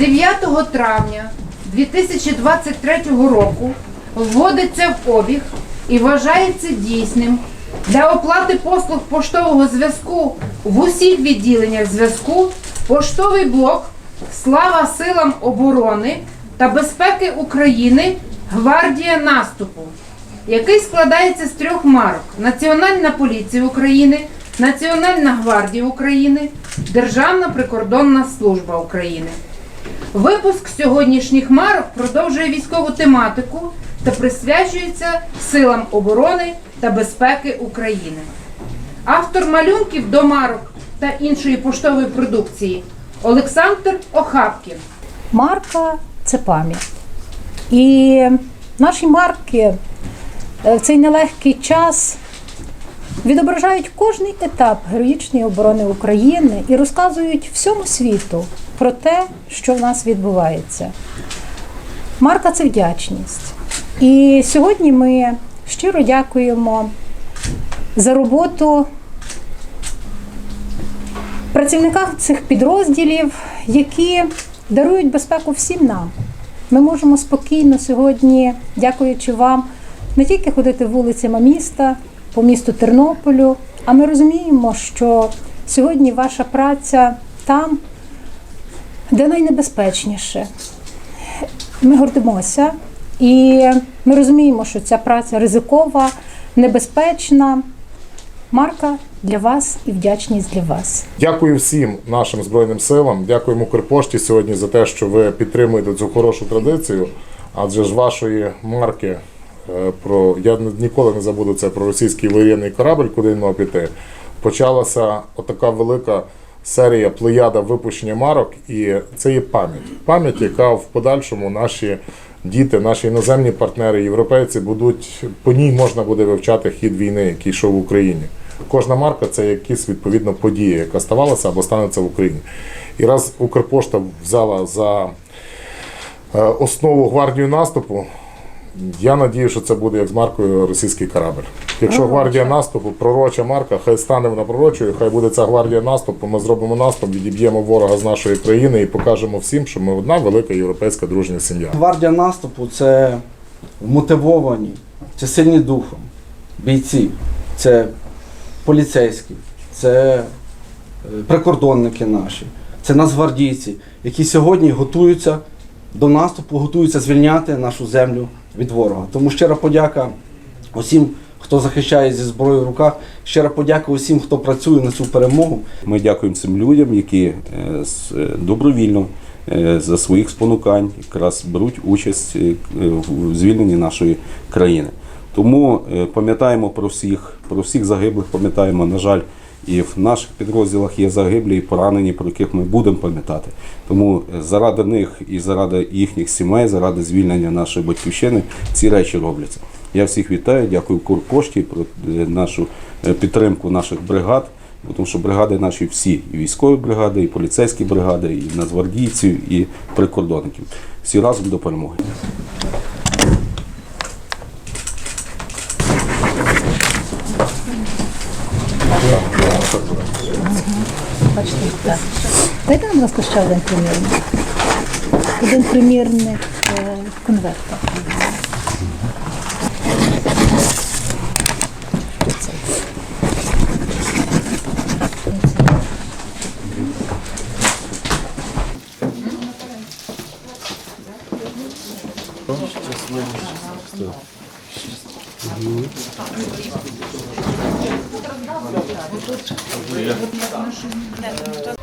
9 травня 2023 року вводиться в обіг і вважається дійсним для оплати послуг поштового зв'язку в усіх відділеннях зв'язку поштовий блок Слава силам оборони та безпеки України Гвардія наступу який складається з трьох марок: Національна поліція України, Національна гвардія України, Державна прикордонна служба України. Випуск сьогоднішніх марок продовжує військову тематику та присвячується силам оборони та безпеки України. Автор малюнків до марок та іншої поштової продукції Олександр Охапкін. Марка це пам'ять. І наші марки е, в цей нелегкий час відображають кожний етап героїчної оборони України і розказують всьому світу про те, що в нас відбувається. Марка це вдячність. І сьогодні ми щиро дякуємо за роботу працівникам цих підрозділів, які дарують безпеку всім нам. Ми можемо спокійно сьогодні, дякуючи вам, не тільки ходити вулицями міста, по місту Тернополю, а ми розуміємо, що сьогодні ваша праця там, де найнебезпечніше. Ми гордимося і ми розуміємо, що ця праця ризикова, небезпечна. Марка для вас і вдячність для вас. Дякую всім нашим збройним силам. Дякуємо Укрпошті сьогодні за те, що ви підтримуєте цю хорошу традицію. Адже ж вашої марки е, про я ніколи не забуду це про російський воєнний корабль, куди він мав піти. Почалася отака велика серія плеяда випущення марок, і це є пам'ять. Пам'ять, яка в подальшому наші діти, наші іноземні партнери, європейці будуть по ній можна буде вивчати хід війни, який йшов в Україні. Кожна марка це якась відповідно подія, яка ставалася або станеться в Україні. І раз Укрпошта взяла за е, основу гвардію наступу, я надію, що це буде як з маркою російський корабль. Якщо гвардія наступу, пророча марка, хай стане вона пророчою, хай буде ця гвардія наступу. Ми зробимо наступ, відіб'ємо ворога з нашої країни і покажемо всім, що ми одна велика європейська дружня сім'я. Гвардія наступу це мотивовані, це сильні духом, бійці, це поліцейські, це е, прикордонники наші, це нацгвардійці, які сьогодні готуються до наступу, готуються звільняти нашу землю від ворога. Тому щира подяка усім, хто захищає зі зброєю в руках, щира подяка усім, хто працює на цю перемогу. Ми дякуємо цим людям, які е, е, добровільно е, за своїх спонукань якраз беруть участь в звільненні нашої країни. Тому пам'ятаємо про всіх, про всіх загиблих, пам'ятаємо, на жаль, і в наших підрозділах є загиблі і поранені, про яких ми будемо пам'ятати. Тому заради них і заради їхніх сімей, заради звільнення нашої батьківщини ці речі робляться. Я всіх вітаю, дякую Курпошті про е, нашу е, підтримку наших бригад. Тому що бригади наші всі, і військові бригади, і поліцейські бригади, і нацгвардійців, і прикордонників. Всі разом до перемоги. Дайте нам, будь ласка, ще один примірник. Один примірник е, конверта. Хто? Хто? Угу. Я.